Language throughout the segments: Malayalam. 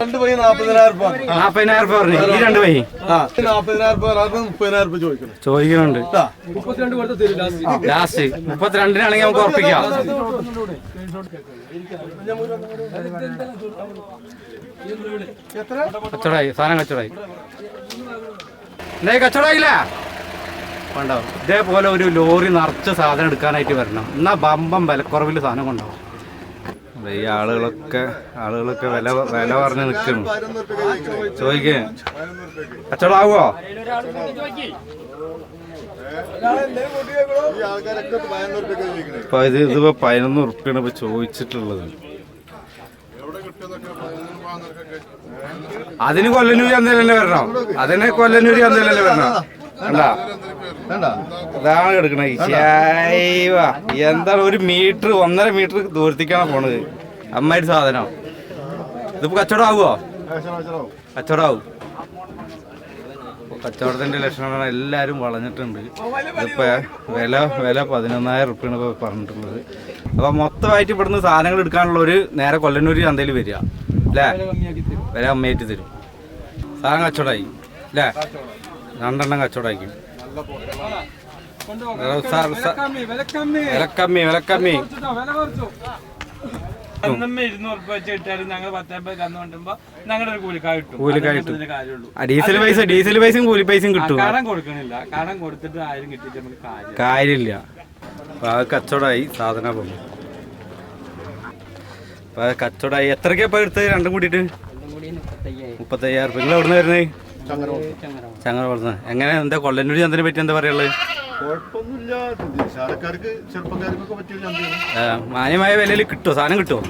രണ്ട് പൈ നാപ്പതിനായിരം രൂപ നാപ്പതിനായിരം രൂപ പറഞ്ഞു. ഈ രണ്ട് പൈ ആ. നാപ്പതിനായിരം രൂപ ഒരാൾക്ക് മുപ്പതിനായിരം രൂപ ചോദിക്കണം. ചോദിക്കുന്നുണ്ട് കേട്ടാ ലാസ്റ്റ്. മുപ്പത്തിരണ്ടിനാണെങ്കിൽ നമുക്ക് ഉറപ്പിക്കാം. കച്ചവടായി. സാധനം കച്ചവടായി. കച്ചവടായില്ല? കണ്ടോ? ഇതേപോലെ ഒരു ലോറി നിറച്ച് സാധനം എടുക്കാനായിട്ട് വരണം. എന്നാ ബമ്പം വിലക്കുറവിൽ സാധനം കൊണ്ടാവും ഈ ആളുകളൊക്കെ ആളുകളൊക്കെ വില വില പറഞ്ഞ് നിൽക്കുന്നു. ചോദിക്കേ. കച്ചവടാവോ ഇപ്പൊ ഇത് ഇതിപ്പോ പതിനൊന്ന് ഉറുപ്പിയാണ് ഇപ്പൊ ചോദിച്ചിട്ടുള്ളത്. അതിന് കൊല്ലനൂരി അന്തേലല്ലേ വരണം? അതിന് കൊല്ലനൂരി അന്തേലല്ലേ വരണം? അതാണ് എടുക്കണേ എന്താണ് ഒരു മീറ്റർ ഒന്നര മീറ്റർ ദൂരത്തേക്കാണ് പോണത്. അമ്മായിട്ട് സാധനം. ഇതിപ്പോ കച്ചവടം ആവുമോ കച്ചവടം ആവും. കച്ചവടത്തിന്റെ ലക്ഷണമാണ് എല്ലാരും വളഞ്ഞിട്ടുണ്ട്. ഇതിപ്പോ വില വില പതിനൊന്നായിരം റുപ്യാണ് ഇപ്പൊ പറഞ്ഞിട്ടുള്ളത്. അപ്പൊ മൊത്തമായിട്ട് ഇവിടുന്ന് സാധനങ്ങൾ എടുക്കാനുള്ള ഒരു നേരെ കൊല്ലന്നൂര് ചന്തയിൽ വരിക. അല്ലേ? വില അമ്മയായിട്ട് തരും. സാധനം കച്ചവടമായി. അല്ലേ? രണ്ടെണ്ണം കച്ചവടമായിരിക്കും വിലക്കമ്മി വിലക്കമ്മി. അന്നമ്മ ഇരുന്നൂറ് രൂപ വെച്ച് ഇട്ടാലും ഞങ്ങൾ പത്തമ്പത് കന്ന് കൊണ്ടുമ്പോ ഞങ്ങളുടെ ഒരു കൂലിക്കായ കിട്ടും. കൂലിക്കായ അതുകൊണ്ട് കിട്ടും. ഇതിന്റെ കാര്യമുള്ളൂ. ആ, ഡീസൽ പൈസ ഡീസൽ പൈസയും കൂലി പൈസയും കിട്ടും. കടം കൊടുക്കണില്ല. കടം കൊടുത്തിട്ട് ആയിരം കിട്ടിയിട്ട് നമുക്ക് കാര്യം കാര്യമില്ല. അപ്പൊ ആ കച്ചവടമായി സാധന പോകും അപ്പൊ ആ കച്ചവടമായി. എത്രക്കാ ഇപ്പൊ എടുത്തത്? രണ്ടും കൂടിയിട്ട്? മുപ്പത്തയ്യായിരം നിങ്ങൾ എവിടെ നിന്ന് വരുന്നത്? ചങ്ങര കൊടുക്കുന്നത് എങ്ങനെ? എന്താ കൊല്ലന്നൂരി ചന്തനെ പറ്റി എന്താ പറയുള്ളത് കുഴപ്പമൊന്നുമില്ല. ശാലക്കാർക്ക് ചെറുപ്പക്കാർക്കൊക്കെ പറ്റിയ ചന്തയാണ് ആ, മാന്യമായ വിലയിൽ കിട്ടുമോ സാധനം കിട്ടുമോ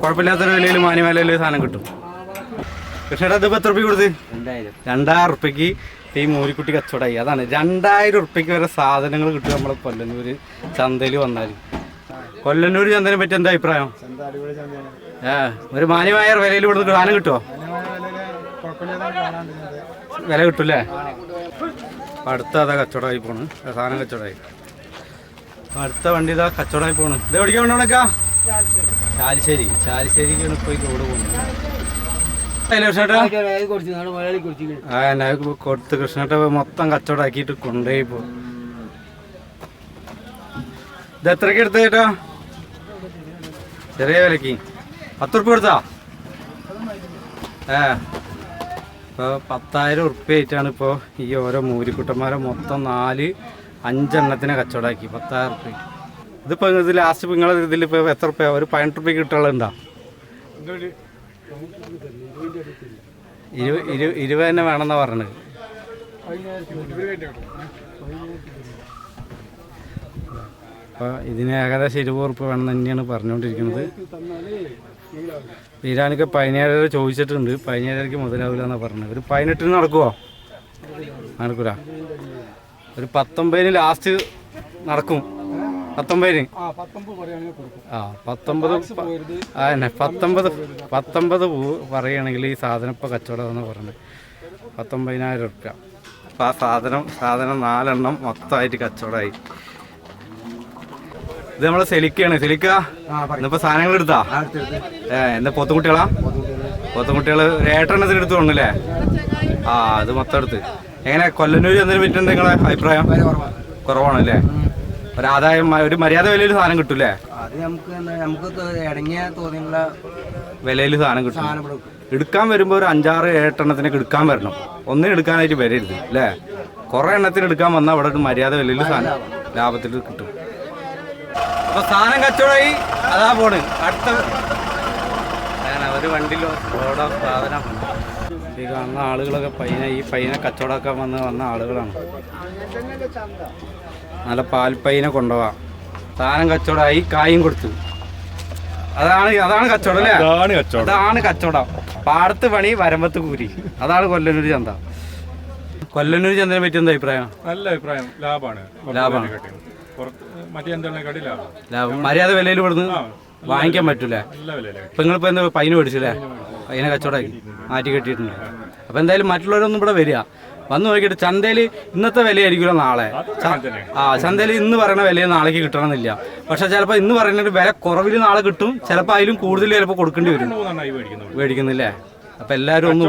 കുഴപ്പമില്ലാത്തൊരു വിലയിൽ മാന്യമായ വിലയിൽ സാധനം കിട്ടും. കൃഷ്ണയുടെ ഇതിപ്പോ എത്ര റുപ്യ കൊടുത്ത്? രണ്ടായിരം. റുപ്യക്ക് ഈ മൂലിക്കുട്ടി കച്ചവടമായി അതാണ്. രണ്ടായിരം റുപ്യക്ക് വരെ സാധനങ്ങൾ കിട്ടും നമ്മളെ കൊല്ലന്നൂര് ചന്തയിൽ വന്നാൽ കൊല്ലന്നൂര് ചന്തനെ പറ്റി എന്താ അഭിപ്രായം? ഏ ഒരു മാന്യമായ വിലയിൽ ഇവിടുന്ന് സാധനം കിട്ടുമോ വില കിട്ടൂലേ അടുത്ത അതാ കച്ചവടമായി പോണ്. സാധനം കച്ചവടമായി. അടുത്ത വണ്ടി ഇതാ കച്ചവടമായി പോണ്. ഇത് എവിടേക്കാ കൊണ്ടുപോണക്കാ ചാലിശ്ശേരി. ചാലിശ്ശേരിക്കാണ് ഇപ്പോൾ ഈ കൃഷ്ണേട്ടാ ആ എന്നെ കൊടുത്ത് കൃഷ്ണേട്ട മൊത്തം കച്ചവടമാക്കിയിട്ട് കൊണ്ടുപോയി പോ ഇത് എത്രക്ക് എടുത്ത ചേട്ടാ? ചെറിയ വിലക്ക് പത്ത് ഉറുപ്പ്യ കൊടുത്താ ഏ. ഇപ്പോൾ പത്തായിരം ഉറുപ്പ്യായിട്ടാണ് ഇപ്പോൾ ഈ ഓരോ മൂരിക്കുട്ടന്മാരെ മൊത്തം നാല് അഞ്ചെണ്ണത്തിനെ കച്ചവടമാക്കി പത്തായിരം ഉറുപ്പ്യ. ഇതിപ്പോൾ ഇത് ലാസ്റ്റ് നിങ്ങളെ ഇതിൽ ഇപ്പോൾ എത്ര ഉറുപ്പ്യ? ഒരു പതിനെട്ട് ഉറുപ്പ്യ കിട്ടാളുണ്ടോ ഇരുപത് ഇരു ഇരുപത് തന്നെ വേണമെന്നാണ് പറഞ്ഞത്. അപ്പോൾ ഇതിന് ഏകദേശം ഇരുപത് ഉറുപ്പ് വേണം തന്നെയാണ് പറഞ്ഞുകൊണ്ടിരിക്കുന്നത് ഈരാനൊക്കെ പതിനേഴര ചോദിച്ചിട്ടുണ്ട്. പതിനേഴരക്ക് മുതലാവില്ല എന്നാണ് പറഞ്ഞത്. ഒരു പതിനെട്ടിന് നടക്കുമോ നടക്കൂല. ഒരു പത്തൊമ്പതിന് ലാസ്റ്റ് നടക്കും. പത്തൊമ്പതിന്? ആ പത്തൊമ്പത് ആ തന്നെ പത്തൊമ്പത് പത്തൊമ്പത് പൂ പറയുകയാണെങ്കിൽ ഈ സാധനം ഇപ്പോൾ കച്ചവടം എന്ന് പറഞ്ഞത്. പത്തൊമ്പതിനായിരം ഉറുപ്യ അപ്പം ആ സാധനം സാധനം നാലെണ്ണം മൊത്തമായിട്ട് കച്ചവടമായി. ഇത് നമ്മളെ സെലിക്കാണ് സെലിക്ക ഇന്നിപ്പോ സാധനങ്ങൾ എടുത്താ ഏ എന്താ പൊത്തുകുട്ടികളാ? പൊത്തുകുട്ടികൾ. ഏട്ടെണ്ണത്തിന് എടുത്തു തോന്നുന്നില്ലേ ആ അത് മൊത്തം എടുത്ത്. എങ്ങനെ കൊല്ലന്നൂര് എന്നതിനെ പറ്റി നിങ്ങളെ അഭിപ്രായം? കുറവാണല്ലേ? ഒരു ആദായം ഒരു മര്യാദ വിലയിൽ സാധനം കിട്ടൂലേ അത് നമുക്ക് നമുക്ക് ഇടങ്ങിയ തോന്നിയുള്ള വിലയിൽ സാധനം കിട്ടും. എടുക്കാൻ വരുമ്പോൾ ഒരു അഞ്ചാറ് ഏട്ടെണ്ണത്തിനൊക്കെ എടുക്കാൻ വരണം. ഒന്നിനും എടുക്കാനായിട്ട് വരരുത് അല്ലേ? കുറെ എണ്ണത്തിന് എടുക്കാൻ വന്നാൽ അവിടെ ഒരു മര്യാദ വിലയിൽ സാധനം ലാഭത്തിൽ കിട്ടും. അപ്പൊ സാധനം കച്ചവടമായി അതാ പോണ്. അടുത്ത ഒരു വണ്ടിയിലോ ഓടോ സാധനം. ഈ കാണുന്ന ആളുകളൊക്കെ പൈന ഈ പൈന കച്ചവടമൊക്കെ വന്ന് വന്ന ആളുകളാണ്. നല്ല പാൽപ്പൈന കൊണ്ടുപോവാ. സാധനം കച്ചവടമായി കായും കൊടുത്തു. അതാണ് അതാണ് കച്ചവടം അല്ലേ? അതാണ് കച്ചവടം. പാടത്ത് പണി വരമ്പത്ത് കൂലി. അതാണ് കൊല്ലന്നൂർ ചന്ത. കൊല്ലന്നൂർ ചന്തനെ പറ്റി എന്താ അഭിപ്രായം? നല്ല അഭിപ്രായം. ലാഭമാണ് ലാഭമാണ് മര്യാദ വിലയിൽ ഇവിടുന്ന് വാങ്ങിക്കാൻ പറ്റൂലേ? ഇപ്പൊ നിങ്ങളിപ്പോ എന്താ പൈന മേടിച്ചില്ലേ? പൈന കച്ചവടമാക്കി. മാറ്റി കെട്ടിയിട്ടുണ്ട്. അപ്പൊ എന്തായാലും മറ്റുള്ളവരൊന്നും ഇവിടെ വരിക. വന്ന് നോക്കിയിട്ട് ചന്തയിൽ ഇന്നത്തെ വിലയായിരിക്കുമല്ലോ നാളെ. ആ ചന്തയിൽ ഇന്ന് പറയുന്ന വില നാളേക്ക് കിട്ടണമെന്നില്ല. പക്ഷെ ചിലപ്പോൾ ഇന്ന് പറയുന്ന വില കുറവിൽ നാളെ കിട്ടും. ചിലപ്പോൾ അതിലും കൂടുതൽ ചിലപ്പോൾ കൊടുക്കേണ്ടി വരും. മേടിക്കുന്നില്ലേ? അപ്പൊ എല്ലാവരും ഒന്ന്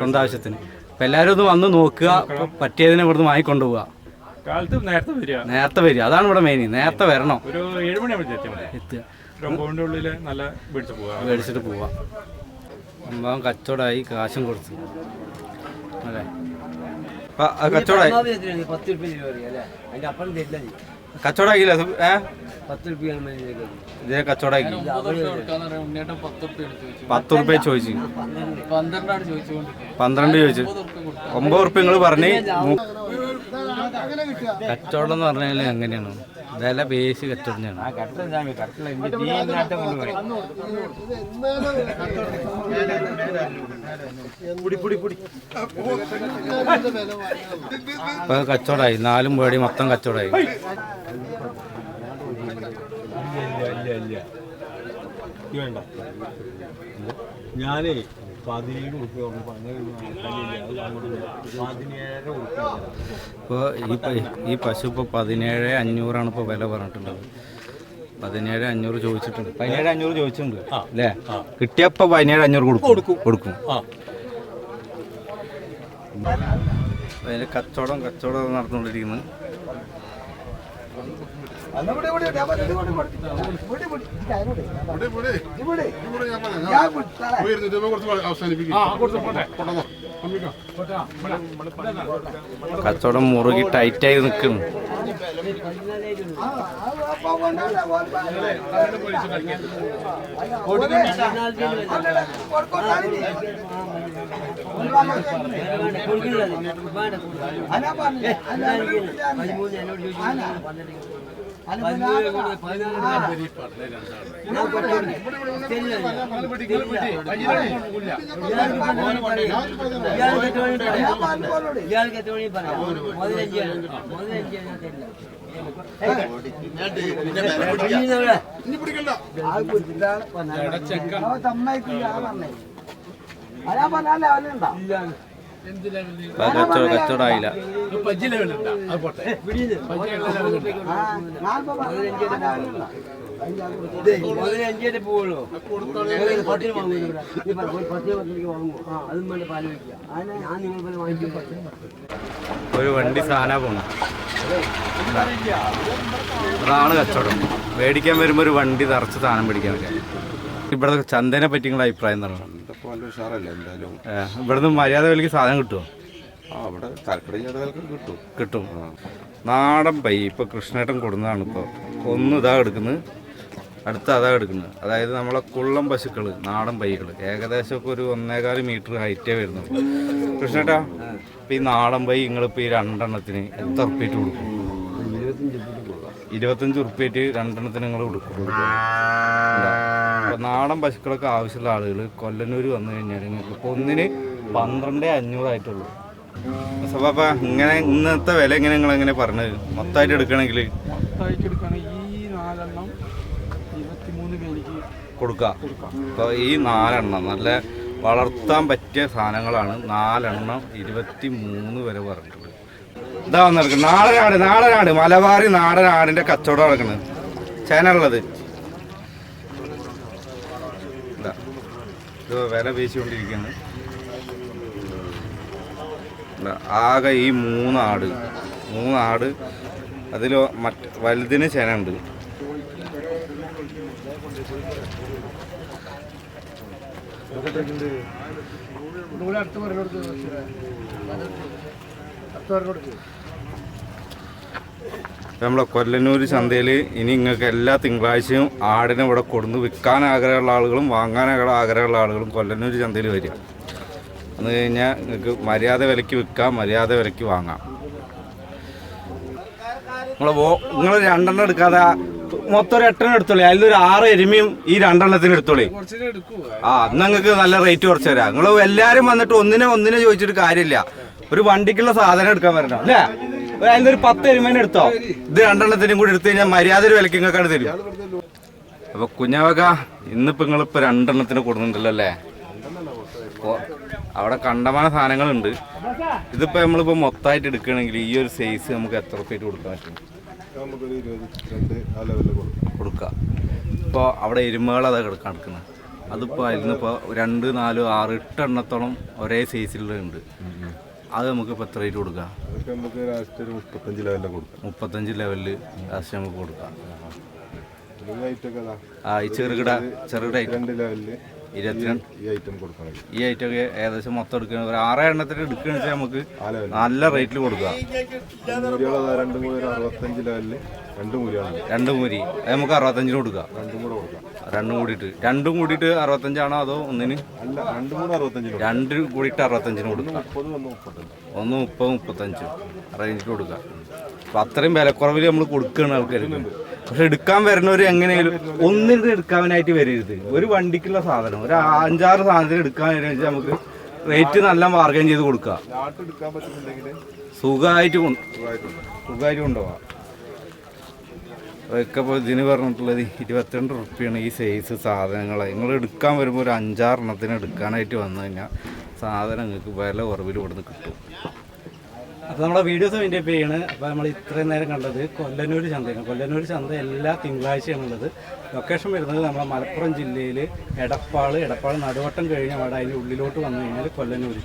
സ്വന്തം ആവശ്യത്തിന്. അപ്പൊ എല്ലാവരും ഒന്ന് വന്ന് നോക്കുക. പറ്റിയതിനെ ഇവിടുന്ന് വാങ്ങിക്കൊണ്ടു പോവുക കാലത്ത് നേരത്തെ വരിക. നേരത്തെ വരിക. അതാണ് ഇവിടെ മെയിൻ നേരത്തെ വരണം. ഒരു ഏഴ് മണി എത്തുക. ഉള്ളിൽ നല്ല മേടിച്ചിട്ട് പോവാം സംഭവം കച്ചവടമായി കാശും കൊടുത്തു. അല്ലേ? അപ്പൊ കച്ചവടമായി പത്ത് രൂപ അല്ലേ? അതിന്റെ അപ്പുറം തരില്ല കച്ചവടമാക്കിയില്ല പത്ത് ഉറുപ്പ്യ ചോദിച്ചു. പന്ത്രണ്ട്. ചോദിച്ചു. ഒമ്പത് ഉറുപ്പ്യ നിങ്ങൾ പറഞ്ഞ് കച്ചവടം എന്ന് പറഞ്ഞാൽ എങ്ങനെയാണ് വില ബേസ് കച്ചവടം ചെയ്യണം ഇപ്പൊ കച്ചവടമായി നാലും പേടി മൊത്തം കച്ചവടമായി ഞാനേ പതിനേഴ് പതിനേഴ് ഇപ്പോൾ ഈ ഈ പശു ഇപ്പോൾ പതിനേഴ് അഞ്ഞൂറാണ് ഇപ്പോൾ വില പറഞ്ഞിട്ടുള്ളത്. പതിനേഴ് അഞ്ഞൂറ് ചോദിച്ചിട്ടുണ്ട്. പതിനേഴ് അഞ്ഞൂറ് ചോദിച്ചിട്ടുണ്ട്. അല്ലേ? കിട്ടിയപ്പോൾ പതിനേഴ് അഞ്ഞൂറ് കൊടുക്കും. കൊടുക്കും. അതിന് കച്ചവടം കച്ചവടം നടന്നുകൊണ്ടിരിക്കുന്നത് ഇവിടെ ഇവിടെ ഇവിടെ ഞാൻ പറഞ്ഞ പോയിരുന്നു ഇതിനെ കുറച്ച് അവസാനിപ്പിക്കും കൊണ്ടുവന്നോ. അമ്മിക്ക. കച്ചവടം മുറുകി ടൈറ്റായി നിൽക്കുന്നു ഇയാൾക്ക് എത്ര മണി പറയാം മുതലഞ്ച് മുതലഞ്ച് ഞാൻ തരില്ല ഇനി പിടിക്കണ്ട ഇപ്പൊ കച്ചവടം കച്ചവടമായില്ല മുതലഞ്ചേ പോവുള്ളൂ. പത്തിന് വാങ്ങുന്നു പത്തിന് പത്തിലേക്ക് വാങ്ങുമോ അതും വേണ്ട പാൽ വയ്ക്കുക ഞാൻ നിങ്ങൾ പോലെ വാങ്ങിക്കും ഒരു വണ്ടി സാധന പോണം. അതാണ് കച്ചവടം. മേടിക്കാൻ വരുമ്പോൾ ഒരു വണ്ടി നിറച്ച് സാധനം പിടിക്കാനൊക്കെ ഇവിടെ ചന്തനെ പറ്റി നിങ്ങളുടെ അഭിപ്രായം എന്താണ് നല്ല ഉഷാറല്ലേ എന്തായാലും? ഏ, ഇവിടുന്ന് മര്യാദ വിലക്ക് സാധനം കിട്ടുമോ ആ അവിടെ താല്പര്യം കിട്ടും. കിട്ടും. നാടൻ പൈ ഇപ്പൊ കൃഷ്ണേട്ടൻ കൊടുന്നതാണ് ഇപ്പോൾ ഒന്ന് ഇതാ എടുക്കുന്നത് അടുത്ത അതാ എടുക്കുന്നത് അതായത് നമ്മളെ കുള്ളം പശുക്കൾ നാടൻ പൈകൾ ഏകദേശം ഒക്കെ ഒരു ഒന്നേകാൽ മീറ്റർ ഹൈറ്റേ വരുന്നുള്ളൂ. കൃഷ്ണേട്ടാ ഇപ്പൊ ഈ നാടൻ പൈ നിങ്ങളിപ്പോൾ ഈ രണ്ടെണ്ണത്തിന് എത്ര ഉറുപ്പിയിട്ട് കൊടുക്കും? ഇരുപത്തഞ്ച് ഉറുപ്പിയിട്ട് രണ്ടെണ്ണത്തിന് നിങ്ങൾ കൊടുക്കും. നാടൻ പശുക്കളൊക്കെ ആവശ്യമുള്ള ആളുകൾ കൊല്ലന്നൂർ വന്നു കഴിഞ്ഞാൽ നിങ്ങൾക്ക് ഇപ്പോൾ ഒന്നിന് പന്ത്രണ്ട് അഞ്ഞൂറായിട്ടുള്ളൂ സഭാപ്പ ഇങ്ങനെ ഇന്നത്തെ വില എങ്ങനെ നിങ്ങൾ എങ്ങനെ പറഞ്ഞത്? മൊത്തമായിട്ട് എടുക്കണമെങ്കിൽ മൊത്തമായിട്ട് എടുക്കുകയാണെങ്കിൽ ഈ നാലെണ്ണം ഇരുപത്തിമൂന്ന് പേർക്ക് അപ്പോൾ ഈ നാലെണ്ണം നല്ല വളർത്താൻ പറ്റിയ സാധനങ്ങളാണ് നാലെണ്ണം ഇരുപത്തി മൂന്ന് വരെ പറഞ്ഞിട്ടുള്ളത്. ഇതാ വന്നിരിക്കുന്നത്. നാടനാട് നാടനാട്. മലബാറി നാടനാടിന്റെ കച്ചവടം നടക്കുന്നത്. ചേനുള്ളത് ഇത് വില പേശിക്കൊണ്ടിരിക്കുകയാണ്. ആകെ ഈ മൂന്നാട് മൂന്നാട് അതിൽ മറ്റ് വലുതിന് ചെനുണ്ട് അടുത്ത് പറഞ്ഞു കൊടുത്തു അടുത്ത് പറഞ്ഞു ഉണ്ട് നമ്മളെ കൊല്ലന്നൂർ ചന്തയിൽ ഇനി നിങ്ങൾക്ക് എല്ലാ തിങ്കളാഴ്ചയും ആടിനെ ഇവിടെ കൊടുന്ന് വിൽക്കാൻ ആഗ്രഹമുള്ള ആളുകളും വാങ്ങാൻ ആഗ്രഹമുള്ള ആളുകളും കൊല്ലന്നൂർ ചന്തയിൽ വരിക. എന്ന് കഴിഞ്ഞാൽ നിങ്ങൾക്ക് മര്യാദ വിലയ്ക്ക് വിൽക്കാം മര്യാദ വിലയ്ക്ക് വാങ്ങാം. നിങ്ങളെ നിങ്ങൾ രണ്ടെണ്ണം എടുക്കാതെ മൊത്തം ഒരു എട്ടെണ്ണം എടുത്തോളി. അതിലൊരു ആറ് എരുമയും ഈ രണ്ടെണ്ണത്തിന് എടുത്തോളി. ആ അന്ന് നിങ്ങൾക്ക് നല്ല റേറ്റ് കുറച്ച് തരാം. നിങ്ങൾ എല്ലാവരും വന്നിട്ട് ഒന്നിനെ ഒന്നിനെ ചോദിച്ചിട്ട് കാര്യമില്ല. ഒരു വണ്ടിക്കുള്ള സാധനം എടുക്കാൻ വരണം അല്ലേ? അതിലൊരു പത്ത് എരുമേനെ എടുത്തോ? ഇത് രണ്ടെണ്ണത്തിനും കൂടി എടുത്തു കഴിഞ്ഞാൽ മര്യാദ ഒരു വിലക്ക് നിങ്ങൾക്കാണ് തരും. അപ്പൊ കുഞ്ഞാവക ഇന്നിപ്പോ നിങ്ങളിപ്പോ രണ്ടെണ്ണത്തിന് കൊടുക്കുന്നുണ്ടല്ലോ അല്ലേ? അവിടെ കണ്ടമാന സാധനങ്ങളുണ്ട്. ഇതിപ്പോ നമ്മളിപ്പോ മൊത്തമായിട്ട് എടുക്കുകയാണെങ്കിൽ ഈ ഒരു സൈസ് നമുക്ക് എത്ര റുപ്യ കൊടുക്കാൻ പറ്റും? കൊടുക്ക. ഇപ്പോൾ അവിടെ എരുമകൾ കിടക്കാൻ എടുക്കുന്നത് അതിപ്പോൾ അതിൽ നിന്ന് ഇപ്പോൾ രണ്ട് നാല് ആറ് എട്ട് എണ്ണത്തോളം ഒരേ സൈസിലുണ്ട് അത് നമുക്ക് ഇപ്പോൾ എത്ര റേറ്റ് കൊടുക്കാം? അതൊക്കെ നമുക്ക് ലാസ്റ്റ് ഒരു മുപ്പത്തഞ്ച് ലെവലിൽ കൊടുക്കാം. മുപ്പത്തഞ്ച് ലെവലിൽ ലാസ്റ്റ് നമുക്ക് കൊടുക്കാം. ആ ഈ ചെറുകിട ചെറുകിട ഐറ്റം ലെവലിൽ ഇരുപത്തിരണ്ട്? ഈ ഐറ്റം ഐറ്റമൊക്കെ ഏകദേശം മൊത്തം എടുക്കുക ഒരു ആറ് എണ്ണത്തിന് എടുക്കുകയാണെന്ന് വെച്ചാൽ നമുക്ക് നല്ല റേറ്റിൽ കൊടുക്കാം. രണ്ടും കൂടി ഒരു അറുപത്തഞ്ച് ലെവലിൽ രണ്ട് മൂരിയാണ് രണ്ട് മൂരി അത് നമുക്ക് അറുപത്തഞ്ചിന് കൊടുക്കുക രണ്ടും കൂടെ കൊടുക്കാം. രണ്ടും കൂടിയിട്ട്. രണ്ടും കൂടിയിട്ട് അറുപത്തഞ്ചാണോ അതോ ഒന്നിന്? രണ്ടും അറുപത്തഞ്ചിന് കൊടുക്കാം. കൂടിയിട്ട് അറുപത്തഞ്ചിന് മുപ്പത്തഞ്ച്. ഒന്ന് മുപ്പത് മുപ്പത്തഞ്ച് റേഞ്ചിൽ കൊടുക്കുക അപ്പം അത്രയും വിലക്കുറവിൽ നമ്മൾ കൊടുക്കുകയാണ് ആൾക്കാർക്ക്. പക്ഷെ എടുക്കാൻ വരുന്നവർ എങ്ങനെയാലും ഒന്നിന് എടുക്കാനായിട്ട് വരരുത്. ഒരു വണ്ടിക്കുള്ള സാധനം ഒരു അഞ്ചാറ് സാധനത്തിന് എടുക്കാൻ വരുന്നത് നമുക്ക് റേറ്റ് നല്ല മാർഗം ചെയ്ത് കൊടുക്കുക സുഖമായിട്ട് സുഖമായിട്ട് കൊണ്ടുപോകാം. അതൊക്കെ ഇപ്പോൾ ഇതിന് പറഞ്ഞിട്ടുള്ളത് ഇരുപത്തിരണ്ട് റുപ്യാണ് ഈ സൈസ് സാധനങ്ങൾ നിങ്ങൾ എടുക്കാൻ വരുമ്പോൾ ഒരു അഞ്ചാറെണ്ണത്തിന് എടുക്കാനായിട്ട് വന്നു കഴിഞ്ഞാൽ സാധനം നിങ്ങൾക്ക് വില കുറവിൽ ഇവിടുന്ന് കിട്ടും. അപ്പോൾ നമ്മളെ വീഡിയോസ് വേണ്ടി ചെയ്യാണ്. അപ്പോൾ നമ്മൾ ഇത്രയും നേരം കണ്ടത് കൊല്ലനൂർ ചന്തയാണ്. കൊല്ലനൂർ ചന്ത എല്ലാ തിങ്കളാഴ്ചയാണ് ഉള്ളത് ലൊക്കേഷൻ വരുന്നത് നമ്മളെ മലപ്പുറം ജില്ലയിൽ എടപ്പാൾ എടപ്പാൾ നടുവട്ടം കഴിഞ്ഞ അവിടെ അതിന്റെ ഉള്ളിലോട്ട് വന്നു കഴിഞ്ഞാൽ കൊല്ലന്നൂർ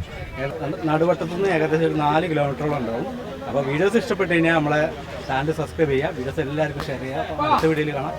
നടുവട്ടത്തു നിന്ന് ഏകദേശം ഒരു നാല് കിലോമീറ്ററോളം ഉണ്ടാവും. അപ്പോൾ വീഡിയോസ് ഇഷ്ടപ്പെട്ട് കഴിഞ്ഞാൽ നമ്മളെ ചാനൽ സബ്സ്ക്രൈബ് ചെയ്യുക. വീഡിയോസ് എല്ലാവർക്കും ഷെയർ ചെയ്യുക. അടുത്ത വീഡിയോയിൽ കാണാം.